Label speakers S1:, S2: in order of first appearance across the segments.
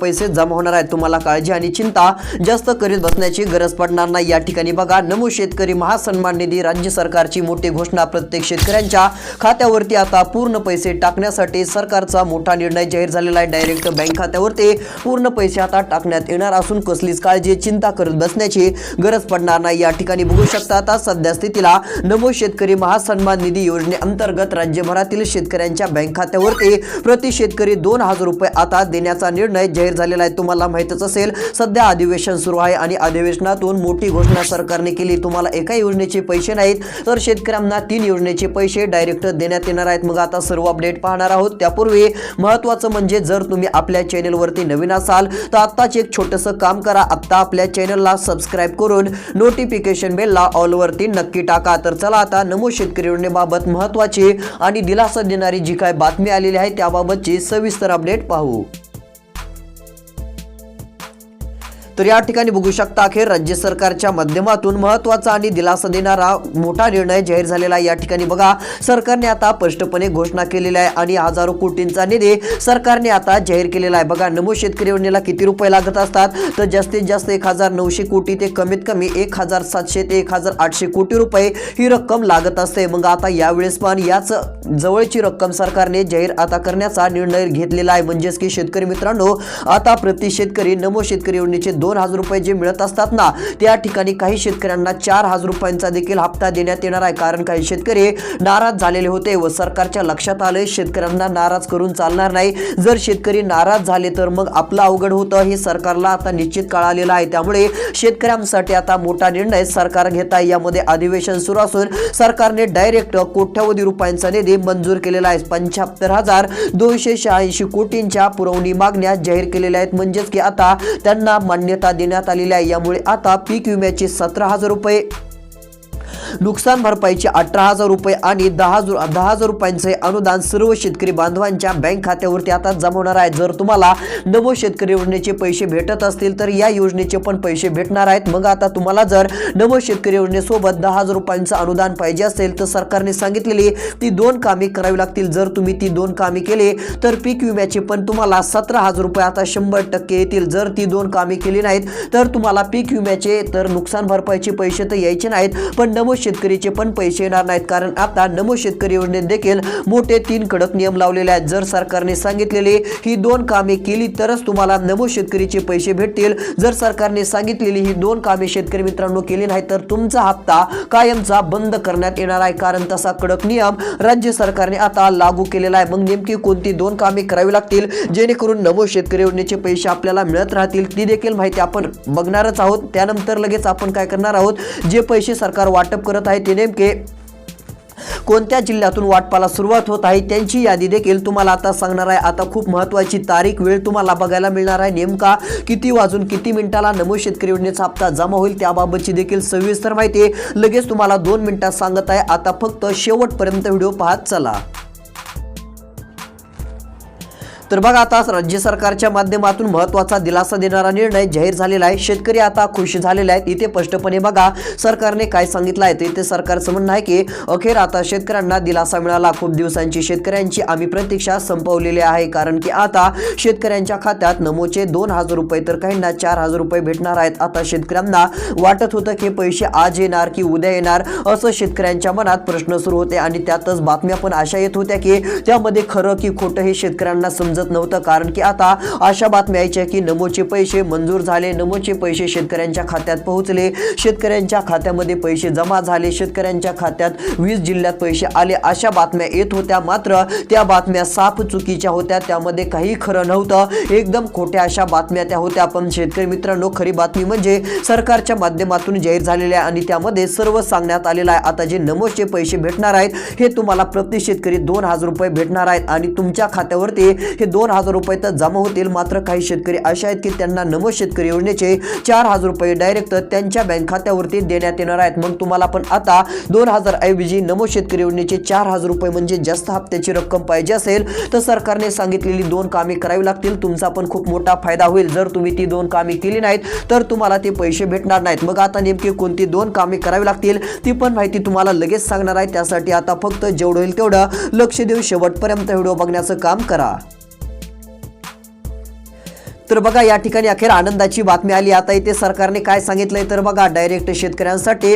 S1: पैसे जमा होणार आहेत तुम्हाला काळजी आणि चिंता जास्त करीत बसण्याची गरज पडणार नाही. या ठिकाणी बघा नमो शेतकरी महासन्मान निधी राज्य सरकारची मोठी घोषणा प्रत्येक शेतकऱ्यांच्या खात्यावरती आता पूर्ण पैसे टाकण्यासाठी सरकारचा मोठा निर्णय जाहीर झालेला आहे. डायरेक्ट बँक खात्यावरती पूर्ण पैसे आता टाकण्यात येणार असून कसलीच काळजी चिंता करत बसण्याची गरज पडणार नाही. या ठिकाणी बघू शकता आता सध्या स्थितीला नमो शेतकरी महासन्मान निधी योजनेअंतर्गत राज्यभरातील शेतकऱ्यांच्या बँक खात्यावरती प्रति शेतकरी दोन हजार रुपये आता देण्याचा निर्णय जाहीर झालेला आहे. तुम्हाला माहितच असेल सध्या अधिवेशन सुरू आहे आणि अधिवेशनातून मोठी घोषणा सरकारने केली. तुम्हाला एका योजनेचे पैसे नाहीत. तर शेतकऱ्यांना तीन योजनेचे पैसे डायरेक्ट देण्यात येणार आहेत. मग आता सर्व अपडेट पाहणार आहोत. त्यापूर्वी महत्वाचं म्हणजे जर तुम्ही आपल्या चॅनेलवरती नवीन असाल तर आत्ताच एक छोटंसं काम करा. आत्ता आपल्या चॅनलला सबस्क्राईब करून नोटिफिकेशन बेलला ऑलवरती नक्की टाका. तर चला आता नमो शेतकरी योजनेबाबत महत्वाची आणि दिलासा देणारी जी काय बातमी आलेली आहे त्याबाबतची सविस्तर अपडेट पाहू. तर या ठिकाणी बघू शकता अखेर राज्य सरकारच्या माध्यमातून महत्त्वाचा आणि दिलासा देणारा मोठा निर्णय जाहीर झालेला आहे. या ठिकाणी बघा सरकारने आता स्पष्टपणे घोषणा केलेली आहे आणि हजारो कोटींचा निधी सरकारने आता जाहीर केलेला आहे. बघा नमो शेतकरी योजनेला किती रुपये लागत असतात? तर जास्तीत जास्त एक हजार नऊशे कोटी ते कमीत कमी एक हजार सातशे ते एक हजार आठशे कोटी रुपये ही रक्कम लागत असते. मग आता यावेळेस पण याच जवळची रक्कम सरकारने जाहीर आता करण्याचा निर्णय घेतलेला आहे. म्हणजेच की शेतकरी मित्रांनो आता प्रति शेतकरी नमो शेतकरी योजनेचे दोन दोन हजार रुपये जे मिळत असतात ना त्या ठिकाणी काही शेतकऱ्यांना चार हजार रुपयांचा देखील हप्ता देण्यात येणार आहे. कारण काही शेतकरी नाराज झालेले होते व सरकारच्या लक्षात आले शेतकऱ्यांना नाराज करून चालणार नाही. जर शेतकरी नाराज झाले तर मग आपलं अवघड होतं हे सरकारला आता निश्चित कळालेलं आहे. त्यामुळे शेतकऱ्यांसाठी आता मोठा निर्णय सरकार घेत आहे. यामध्ये अधिवेशन सुरू असून सरकारने डायरेक्ट कोट्यावधी रुपयांचा निधी मंजूर केलेला आहे. पंच्याहत्तर हजार दोनशे शहाऐंशी कोटींच्या पुरवणी मागण्या जाहीर केलेल्या आहेत. म्हणजेच की आता त्यांना मान्य मान्यता देण्यात आलेली आहे. यामुळे आता पीक विम्याचे सतरा हजार रुपये नुकसान भरपाईचे अठरा हजार रुपये आणि दहा हजार दहा हजार रुपयांचे अनुदान सर्व शेतकरी बांधवांच्या बँक खात्यावरती आता जमा होणार आहे जर तुम्हाला नवो शेतकरी योजनेचे पैसे भेटत असतील तर या योजनेचे पण पैसे भेटणार आहेत. मग आता तुम्हाला जर नवो शेतकरी योजनेसोबत दहा हजार रुपयांचं अनुदान पाहिजे असेल तर सरकारने सांगितलेली ती दोन कामे करावी लागतील. जर तुम्ही ती दोन कामे केली तर पीक विम्याचे पण तुम्हाला सतरा हजार रुपये आता शंभर टक्के येतील. जर ती दोन कामे केली नाहीत तर तुम्हाला पीक विम्याचे तर नुकसान भरपाईचे पैसे तर यायचे नाहीत. पण नमो शेतकरीचे पण पैसे येणार नाहीत. कारण आता नमो शेतकरी योजनेत देखील मोठे तीन कडक नियम लावलेले आहेत. जर सरकारने सांगितलेले ही दोन कामे केली तरच तुम्हाला नमो शेतकरीचे पैसे भेटतील. जर सरकारने सांगितलेली ही दोन कामे शेतकरी मित्रांनो केली नाही तर तुमचा हप्ता कायमचा बंद करण्यात येणार आहे. कारण तसा कडक नियम राज्य सरकारने आता लागू केलेला आहे. मग नेमकी कोणती दोन कामे करावी लागतील? जेणेकरून नमो शेतकरी योजनेचे पैसे आपल्याला मिळत राहतील ती देखील माहिती आपण बघणारच आहोत. त्यानंतर लगेच आपण काय करणार आहोत? जे पैसे सरकार वाटप करत आहे ते नेमके कोणत्या जिल्ह्यातून वाटपाला सुरुवात होत आहे त्यांची यादी देखील तुम्हाला आता सांगणार आहे. आता खूप महत्त्वाची तारीख वेळ तुम्हाला बघायला मिळणार आहे. नेमका किती वाजून किती मिनिटाला नमो शेतकरी योजनेचा हप्ता जमा होईल त्याबाबतची देखील सविस्तर माहिती लगेच तुम्हाला दोन मिनिटात सांगत आहे. आता फक्त शेवटपर्यंत व्हिडिओ पाहत चला. तर बघा आता राज्य सरकारच्या माध्यमातून महत्त्वाचा दिलासा देणारा निर्णय जाहीर झालेला आहे. शेतकरी आता खुश झालेले आहेत. इथे स्पष्टपणे बघा सरकारने काय सांगितलं आहे इथे सरकारचं म्हणणं आहे की अखेर आता शेतकऱ्यांना दिलासा मिळाला. खूप दिवसांची शेतकऱ्यांची आम्ही प्रतीक्षा संपवलेली आहे. कारण की आता शेतकऱ्यांच्या खात्यात नमोचे दोन हजार रुपये तर काहींना चार हजार रुपये भेटणार आहेत. आता शेतकऱ्यांना वाटत होतं की पैसे आज येणार की उद्या येणार असं शेतकऱ्यांच्या मनात प्रश्न सुरू होते. आणि त्यातच बातम्या पण अशा येत होत्या की त्यामध्ये खरं की खोटं हे शेतकऱ्यांना समज समजत नव्हतं. कारण की आता अशा बातम्या यायच्या की नमोचे पैसे मंजूर झाले नमोचे पैसे शेतकऱ्यांच्या खात्यात पोहोचले. शेतकऱ्यांच्या खात्यामध्ये पैसे जमा झाले शेतकऱ्यांच्या खात्यात वीस जिल्ह्यात पैसे आले अशा बातम्या येत होत्या. मात्र त्या बातम्या साफ चुकीच्या होत्या. त्यामध्ये काही खरं नव्हतं. एकदम खोट्या अशा बातम्या त्या होत्या. पण शेतकरी मित्रांनो खरी बातमी म्हणजे सरकारच्या माध्यमातून जाहीर झालेल्या आणि त्यामध्ये सर्व सांगण्यात आलेलं आहे. आता जे नमोचे पैसे भेटणार आहेत हे तुम्हाला प्रति शेतकरी दोन हजार रुपये भेटणार आहेत आणि तुमच्या खात्यावरती हे दोन हजार रुपये तर जमा होतील. मात्र काही शेतकरी असे आहेत की त्यांना नमो शेतकरी योजनेचे चार हजार रुपये डायरेक्ट त्यांच्या बँक खात्यावरती देण्यात येणार आहेत. मग तुम्हाला पण आता दोन हजार ऐवजी नमो शेतकरी योजनेचे चार हजार रुपये म्हणजे जास्त हप्त्याची रक्कम पाहिजे असेल तर सरकारने सांगितलेली दोन कामे करावी लागतील. तुमचा पण खूप मोठा फायदा होईल. जर तुम्ही ती दोन कामे केली नाहीत तर तुम्हाला ते पैसे भेटणार नाहीत. मग आता नेमकी कोणती दोन कामे करावी लागतील ती पण माहिती तुम्हाला लगेच सांगणार आहे. त्यासाठी आता फक्त जेवढं होईल तेवढं लक्ष देऊन शेवटपर्यंत व्हिडिओ बघण्याचं काम करा. तर बघा या ठिकाणी अखेर आनंदाची बातमी आली. आता इथे सरकारने काय सांगितलंय तर बघा डायरेक्ट शेतकऱ्यांसाठी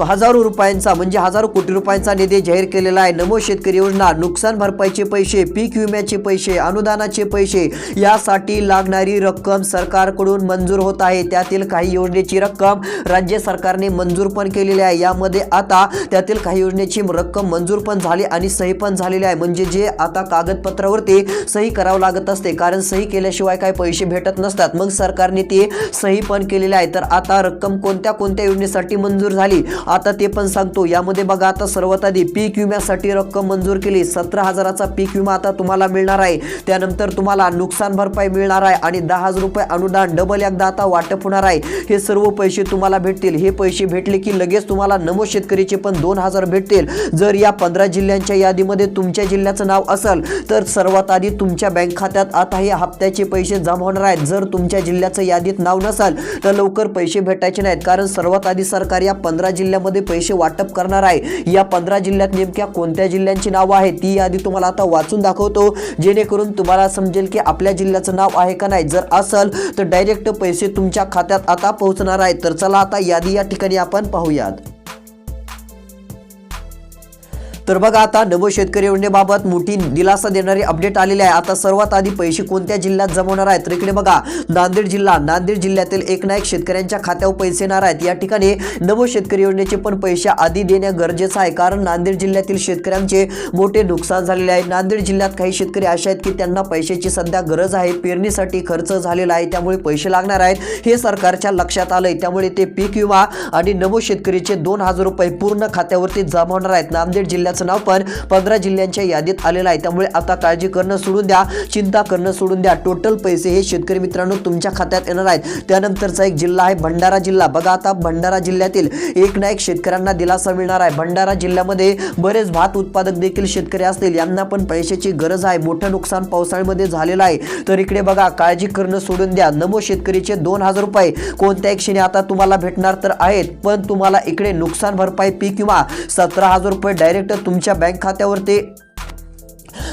S1: हजारो रुपयांचा म्हणजे हजारो कोटी रुपयांचा निधी जाहीर केलेला आहे. नमो शेतकरी योजना नुकसान भरपाईचे पैसे पीक विम्याचे पैसे अनुदानाचे पैसे यासाठी लागणारी रक्कम सरकारकडून मंजूर होत आहे. त्यातील काही योजनेची रक्कम राज्य सरकारने मंजूर पण केलेली आहे. यामध्ये आता त्यातील काही योजनेची रक्कम मंजूर पण झाली आणि सही पण झालेली आहे. म्हणजे जे आता कागदपत्रावरती सही करावं लागत असते कारण सही केल्याशिवाय काही पैसे भेटत नसतात. मग सरकारने ते सही पण केलेले आहे. तर आता रक्कम कोणत्या कोणत्या योजनेसाठी मंजूर झाली? आता ते पण सांगतो. यामध्ये बघा आता सर्वात आधी पीक विम्यासाठी रक्कम मंजूर केली. सतरा हजाराचा पीक विमा आता तुम्हाला मिळणार आहे. त्यानंतर तुम्हाला नुकसान भरपाई मिळणार आहे आणि दहा हजार रुपये अनुदान डबल एकदा आता वाटप होणार आहे. हे सर्व पैसे तुम्हाला भेटतील. हे पैसे भेटले की लगेच तुम्हाला नमो शेतकरीचे पण दोन हजार भेटतील. जर या पंधरा जिल्ह्यांच्या यादीमध्ये तुमच्या जिल्ह्याचं नाव असेल तर सर्वात आधी तुमच्या बँक खात्यात आता हे हप्त्याचे पैसे जमा होणार आहेत. जर तुमच्या जिल्ह्याचं यादीत नाव नसेल तर लवकर पैसे भेटायचे नाहीत. कारण सर्वात आधी सरकार या पंधरा जिल्ह्या जिल्ह्यामध्ये पैसे वाटप करणार आहे. या पंधरा जिल्ह्यात नेमक्या कोणत्या जिल्ह्यांची नावं आहेत ती यादी तुम्हाला आता वाचून दाखवतो. जेणेकरून तुम्हाला समजेल की आपल्या जिल्ह्याचं नाव आहे का नाही. जर असेल तर डायरेक्ट पैसे तुमच्या खात्यात आता पोहोचणार आहेत. तर चला आता यादी या ठिकाणी आपण पाहूयात. तर बघा आता नवो शेतकरी योजनेबाबत मोठी दिलासा देणारी अपडेट आलेली आहे. आता सर्वात आधी पैसे कोणत्या जिल्ह्यात जमवणार आहेत? तर इकडे बघा नांदेड जिल्हा नांदेड जिल्ह्यातील एक ना एक शेतकऱ्यांच्या खात्यावर पैसे येणार आहेत. या ठिकाणी नवो शेतकरी योजनेचे पण पैसे आधी देणं गरजेचं आहे. कारण नांदेड जिल्ह्यातील शेतकऱ्यांचे मोठे नुकसान झालेले आहे. नांदेड जिल्ह्यात काही शेतकरी असे आहेत की त्यांना पैशाची सध्या गरज आहे. पेरणीसाठी खर्च झालेला आहे. त्यामुळे पैसे लागणार आहेत. हे सरकारच्या लक्षात आलंय. त्यामुळे ते पीक विमा आणि नवो शेतकरीचे दोन हजार रुपये पूर्ण खात्यावरती जमा होणार आहेत. नांदेड जिल्ह्यात जिल्ह्याचं नाव पण पंधरा जिल्ह्यांच्या यादीत आलेलं आहे. त्यामुळे आता काळजी करणं सोडून द्या चिंता करणं सोडून द्या. टोटल पैसे हे शेतकरी मित्रांनो तुमच्या खात्यात येणार आहेत. त्यानंतरचा एक जिल्हा आहे भंडारा जिल्हा. बघा आता भंडारा जिल्ह्यातील एक ना एक शेतकऱ्यांना दिलासा मिळणार आहे. भंडारा जिल्ह्यामध्ये बरेच भात उत्पादक देखील शेतकरी असतील. यांना पण पैशाची गरज आहे. मोठं नुकसान पावसाळ्यामध्ये झालेलं आहे. तर इकडे बघा काळजी करणं सोडून द्या. नमो शेतकरीचे दोन हजार रुपये. कोणत्या क्षणी आता तुम्हाला भेटणार तर आहेत पण तुम्हाला इकडे नुकसान भरपाई पीक किंवा सतरा हजार रुपये डायरेक्ट तुमच्या बँक खात्यावर ते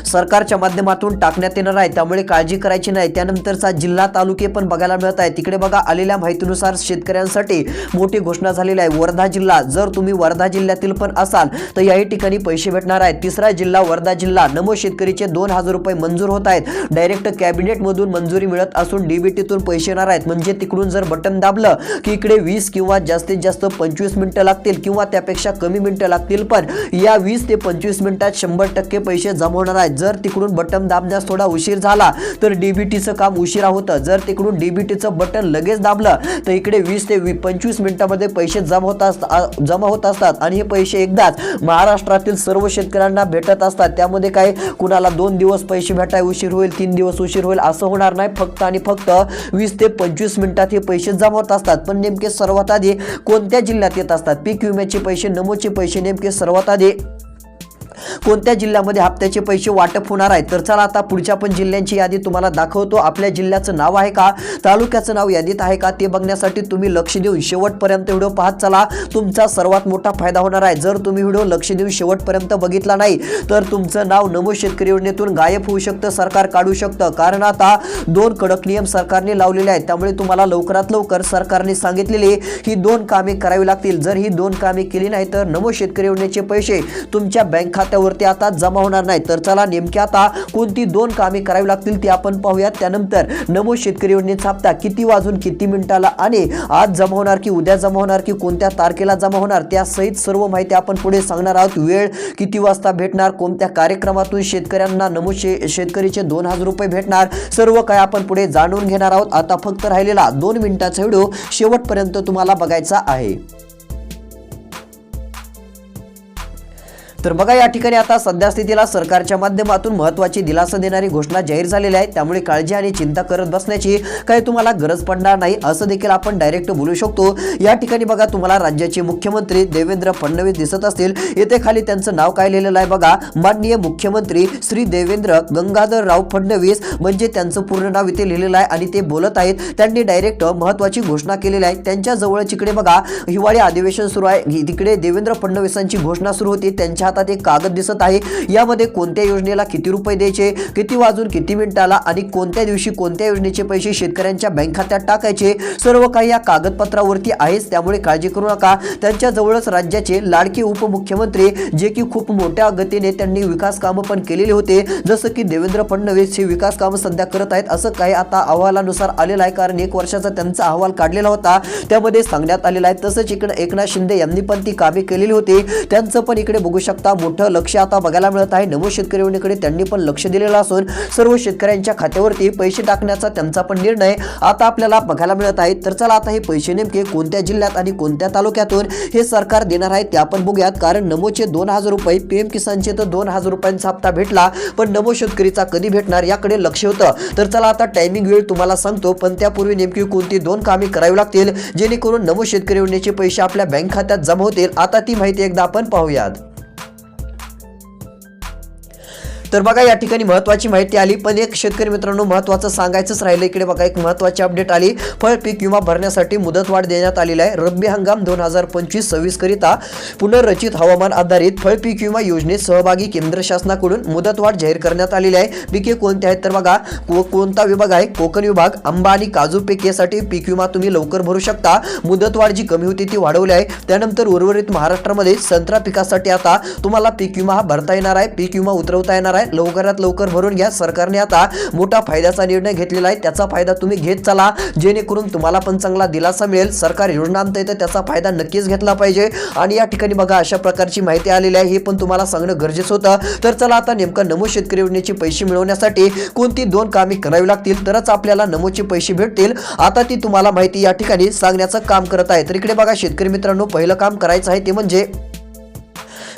S1: सरकारच्या माध्यमातून टाकण्यात येणार आहे. त्यामुळे काळजी करायची नाही. त्यानंतरचा जिल्हा तालुके पण बघायला मिळत आहे. तिकडे बघा आलेल्या माहितीनुसार शेतकऱ्यांसाठी मोठी घोषणा झालेली आहे. वर्धा जिल्हा जर तुम्ही वर्धा जिल्ह्यातील पण असाल तर याही ठिकाणी पैसे भेटणार आहेत. तिसरा जिल्हा वर्धा जिल्हा नमो शेतकरीचे दोन हजार रुपये मंजूर होत आहेत. डायरेक्ट कॅबिनेटमधून मंजुरी मिळत असून डीबीटीतून पैसे येणार आहेत. म्हणजे तिकडून जर बटन दाबलं की इकडे वीस किंवा जास्तीत जास्त पंचवीस मिनिटं लागतील किंवा त्यापेक्षा कमी मिनिटं लागतील पण या वीस ते पंचवीस मिनिटात शंभर टक्के पैसे जमवणार होणार आहे. जर तिकडून बटन दाबण्यास थोडा उशीर झाला तर डीबीटीचं काम उशिरा होतं. जर तिकडून डीबीटीचं बटन लगेच दाबलं तर इकडे वीस ते वी पंचवीस मिनिटामध्ये पैसे जमा होत असतात जमा होत असतात आणि हे पैसे एकदाच महाराष्ट्रातील सर्व शेतकऱ्यांना भेटत असतात. त्यामध्ये काय कुणाला दोन दिवस पैसे भेटाय उशीर होईल तीन दिवस उशीर होईल असं होणार नाही. फक्त आणि फक्त वीस ते पंचवीस मिनिटात हे पैसे जमा होत असतात. पण नेमके सर्वात आधी कोणत्या जिल्ह्यात येत असतात? पीक विम्याचे पैसे नमोचे पैसे नेमके सर्वात आधी कोणत्या जिल्ह्यामध्ये हप्त्याचे पैसे वाटप होणार आहे? तर चला आता पुढच्या पण जिल्ह्यांची यादी तुम्हाला दाखवतो. आपल्या जिल्ह्याचं नाव आहे का? तालुक्याचं नाव यादीत आहे का? ते बघण्यासाठी तुम्ही लक्ष देऊन शेवटपर्यंत व्हिडिओ पाहत चला. तुमचा सर्वात मोठा फायदा होणार आहे. जर तुम्ही व्हिडिओ लक्ष देऊन शेवटपर्यंत बघितला नाही तर तुमचं नाव नमो शेतकरी योजनेतून गायब होऊ शकतं सरकार काढू शकतं. कारण आता दोन कडक नियम सरकारने लावलेले आहेत. त्यामुळे तुम्हाला लवकरात लवकर सरकारने सांगितलेली ही दोन कामे करावी लागतील. जर ही दोन कामे केली नाही तर नमो शेतकरी योजनेचे पैसे तुमच्या बँक खात्यावरती आता जमा होणार नाही. तर चला नेमकी आता कोणती दोन कामे करावी लागतील ती आपण पाहूयात. त्यानंतर नमो शेतकरी योजनेचा हप्ता किती वाजून किती मिनिटाला आणि आज जमा होणार की उद्या जमा होणार की कोणत्या तारखेला जमा होणार त्यासहित सर्व माहिती आपण पुढे सांगणार आहोत. वेळ किती वाजता भेटणार कोणत्या कार्यक्रमातून शेतकऱ्यांना नमो शे शेतकरीचे दोन हजार रुपये भेटणार सर्व काय आपण पुढे जाणून घेणार आहोत. आता फक्त राहिलेला दोन मिनिटाचा व्हिडिओ शेवटपर्यंत तुम्हाला बघायचा आहे. तर बघा या ठिकाणी आता सध्या स्थितीला सरकारच्या माध्यमातून महत्वाची दिलासा देणारी घोषणा जाहीर झालेली आहे. त्यामुळे काळजी आणि चिंता करत बसण्याची काही तुम्हाला गरज पडणार नाही असं देखील आपण डायरेक्ट बोलू शकतो. या ठिकाणी बघा तुम्हाला राज्याचे मुख्यमंत्री देवेंद्र फडणवीस दिसत असतील. येथे खाली त्यांचं नाव काय लिहिलेलं आहे बघा. माननीय मुख्यमंत्री श्री देवेंद्र गंगाधरराव फडणवीस म्हणजे त्यांचं पूर्ण नाव इथे लिहिलेलं आहे आणि ते बोलत आहेत. त्यांनी डायरेक्ट महत्वाची घोषणा केलेली आहे. त्यांच्या जवळ इकडे बघा हिवाळी अधिवेशन सुरू आहे. तिकडे देवेंद्र फडणवीसांची घोषणा सुरू होती. त्यांच्या हातात एक कागद दिसत आहे. यामध्ये कोणत्या योजनेला किती रुपये द्यायचे किती वाजून किती मिनिटाला आणि कोणत्या दिवशी कोणत्या योजनेचे पैसे शेतकऱ्यांच्या बँक खात्यात टाकायचे सर्व काही या कागदपत्रावरती आहेच त्यामुळे काळजी करू नका. त्यांच्या जवळच राज्याचे लाडके उपमुख्यमंत्री जे की खूप मोठ्या गतीने त्यांनी विकास कामं पण केलेले होते जसं की देवेंद्र फडणवीस हे विकास कामं सध्या करत आहेत असं काही आता अहवालानुसार आलेलं आहे कारण एक वर्षाचा त्यांचा अहवाल काढलेला होता. त्यामध्ये सांगण्यात आलेला आहे तसंच इकडे एकनाथ शिंदे यांनी पण ती कामे केलेली होती. त्यांचं पण इकडे बघू शकता. मोठं लक्ष आता बघायला मिळत आहे. नमो शेतकरी त्यांनी पण लक्ष दिलेलं असून सर्व शेतकऱ्यांच्या खात्यावरती पैसे टाकण्याचा त्यांचा पण निर्णय आता आपल्याला बघायला मिळत आहे. तर चला आता हे पैसे नेमके कोणत्या जिल्ह्यात आणि कोणत्या तालुक्यातून हे सरकार देणार आहे ते आपण बघूयात. कारण नमोचे दोन हजार रुपये पीएम किसानचे तर दोन हजार रुपयांचा हप्ता भेटला पण नमो शेतकरीचा कधी भेटणार याकडे लक्ष होतं. तर चला आता टायमिंग वेळ तुम्हाला सांगतो पण त्यापूर्वी नेमकी कोणती दोन कामे करावी लागतील? जेणेकरून नमो शेतकरी योजनेचे पैसे आपल्या बँक खात्यात जमा होतील. आता ती माहिती एकदा आपण पाहूयात. तर बघा या ठिकाणी महत्वाची माहिती आली पण एक शेतकरी मित्रांनो महत्वाचं सांगायचंच राहिलं. इकडे बघा एक महत्वाची अपडेट आली. फळ पीक विमा भरण्यासाठी मुदतवाढ देण्यात आलेली आहे. रब्बी हंगाम दोन हजार पंचवीस सव्वीस करिता पुनर्रचित हवामान आधारित फळ पीक विमा योजनेत सहभागी केंद्र शासनाकडून मुदतवाढ जाहीर करण्यात आलेली आहे. पिके कोणते आहेत तर बघा को- कोणता विभाग आहे? कोकण विभाग आंबा आणि काजू पीक यासाठी पीक विमा तुम्ही लवकर भरू शकता. मुदतवाढ जी कमी होती ती वाढवली आहे. त्यानंतर उर्वरित महाराष्ट्रामध्ये संत्रा पिकासाठी आता तुम्हाला पीक विमा हा भरता येणार आहे. पीक विमा उतरवता येणार आहे. लवकरात लवकर भरून घ्या. सरकारने आता मोठा फायद्याचा निर्णय घेतलेला आहे. त्याचा फायदा तुम्ही घेत चला. जेणेकरून तुम्हाला पण चांगला दिलासा मिळेल. सरकार योजना आणतंय तर त्याचा फायदा नक्कीच घेतला पाहिजे. आणि या ठिकाणी बघा अशा प्रकारची माहिती आलेली आहे. हे पण तुम्हाला सांगणं गरजेचं होतं. तर चला आता नेमकं नमो शेतकरी योजनेचे पैसे मिळवण्यासाठी कोणती दोन कामे करावी लागतील? तरच आपल्याला नमोचे पैसे भेटतील. आता ती तुम्हाला माहिती या ठिकाणी सांगण्याचं काम करत आहे. तर इकडे बघा शेतकरी मित्रांनो पहिलं काम करायचं आहे ते म्हणजे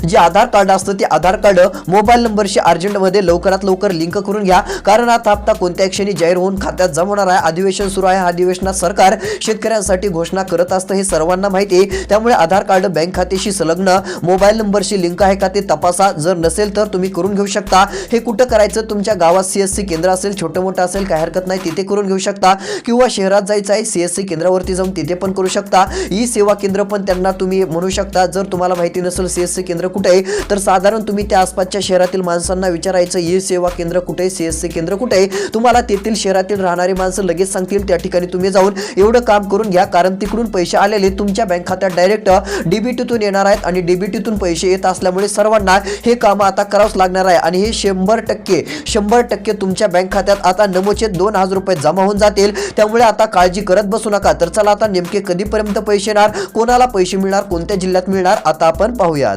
S1: जे आधार कार्ड असतं ते आधार कार्ड मोबाईल नंबरशी अर्जंटमध्ये लवकरात लवकर लिंक करून घ्या. कारण आता हप्ता कोणत्या क्षणी जाहीर होऊन खात्यात जमा होणार आहे. अधिवेशन सुरू आहे. अधिवेशनात सरकार शेतकऱ्यांसाठी घोषणा करत असतं हे सर्वांना माहिती आहे. त्यामुळे आधार कार्ड बँक खात्याशी संलग्न मोबाईल नंबरशी लिंक आहे का ते तपासा. जर नसेल तर तुम्ही करून घेऊ शकता. हे कुठं करायचं? तुमच्या गावात सीएससी केंद्र असेल छोटं मोठं असेल काही हरकत नाही तिथे करून घेऊ शकता. किंवा शहरात जायचं आहे सीएससी केंद्रावरती जाऊन तिथे पण करू शकता. ई सेवा केंद्र पण त्यांना तुम्ही म्हणू शकता. जर तुम्हाला माहिती नसेल सीएससी केंद्र कुठे आहे? तर साधारण तुम्ही त्या आसपासच्या शहरातील माणसांना विचारायचं ई सेवा केंद्र कुठे आहे? सी केंद्र कुठे आहे? तुम्हाला तेथील शहरातील राहणारी माणसं लगेच सांगतील त्या ठिकाणी तुम्ही जाऊन एवढं काम करून घ्या कारण तिकडून पैसे आलेले तुमच्या बँक खात्यात डायरेक्ट डीबीटीतून येणार आहेत आणि डीबीटीतून पैसे येत असल्यामुळे सर्वांना हे काम आता करावंच लागणार आहे आणि हे शंभर टक्के शंभर टक्के तुमच्या बँक खात्यात आता नमोचे दोन हजार रुपये जमा होऊन जातील. त्यामुळे आता काळजी करत बसू नका. तर चला आता नेमके कधीपर्यंत पैसे येणार कोणाला पैसे मिळणार कोणत्या जिल्ह्यात मिळणार आता आपण पाहूयात.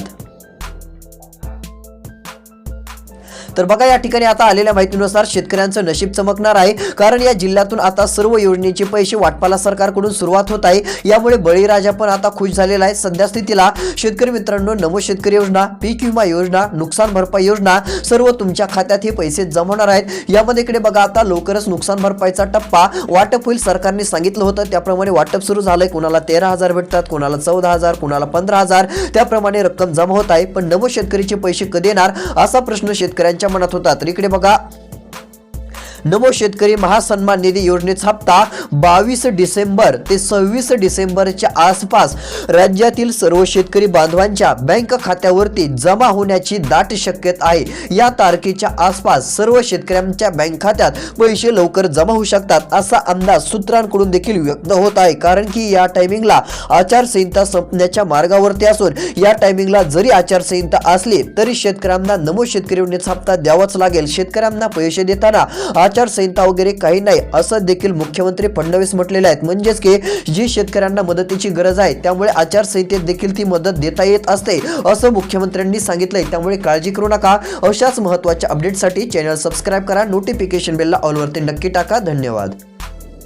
S1: तर बघा या ठिकाणी आता आलेल्या माहितीनुसार शेतकऱ्यांचं नशीब चमकणार आहे. कारण या जिल्ह्यातून आता सर्व योजनेचे पैसे वाटपाला सरकारकडून सुरुवात होत आहे. यामुळे बळीराजा पण आता खुश झालेला आहे. सध्या स्थितीला शेतकरी मित्रांनो नमो शेतकरी योजना पीक विमा योजना नुकसान भरपाई योजना सर्व तुमच्या खात्यात हे पैसे जमवणार आहेत. यामध्ये इकडे बघा आता लवकरच नुकसान भरपाईचा टप्पा वाटप होईल सरकारने सांगितलं होतं. त्याप्रमाणे वाटप सुरू झालंय. कुणाला तेरा हजार भेटतात कुणाला चौदा हजार कुणाला पंधरा हजार. त्याप्रमाणे रक्कम जमा होत आहे. पण नमो शेतकरीचे पैसे कधी येणार? असा प्रश्न शेतकऱ्यांच्या मनात होता तर इकडे बघा. नमो शेतकरी महासन्मान निधी योजनेचा हप्ता बावीस डिसेंबर ते सव्वीस डिसेंबरच्या आसपास राज्यातील सर्व शेतकरी बांधवांच्या बँक खात्यावरती जमा होण्याची दाट शक्यता आहे. या तारखेच्या आसपास सर्व शेतकऱ्यांच्या बँक खात्यात पैसे लवकर जमा होऊ शकतात असा अंदाज सूत्रांकडून देखील व्यक्त होत आहे. कारण की या टायमिंगला आचारसंहिता संपण्याच्या मार्गावरती असून या टायमिंगला जरी आचारसंहिता असली तरी शेतकऱ्यांना नमो शेतकरी योजनेचा हप्ता द्यावाच लागेल. शेतकऱ्यांना पैसे देताना आचारसंहिता वगैरे काही नाही असं देखील मुख्यमंत्री फडणवीस म्हटलेले आहेत. म्हणजेच की जी शेतकऱ्यांना मदतीची गरज आहे त्यामुळे आचारसंहितेत देखील ती मदत देता येत असते असं मुख्यमंत्र्यांनी सांगितलंय. त्यामुळे काळजी करू नका. अशाच महत्त्वाच्या अपडेटसाठी चॅनल सबस्क्राईब करा. नोटिफिकेशन बेलला ऑलवरती नक्की टाका. धन्यवाद.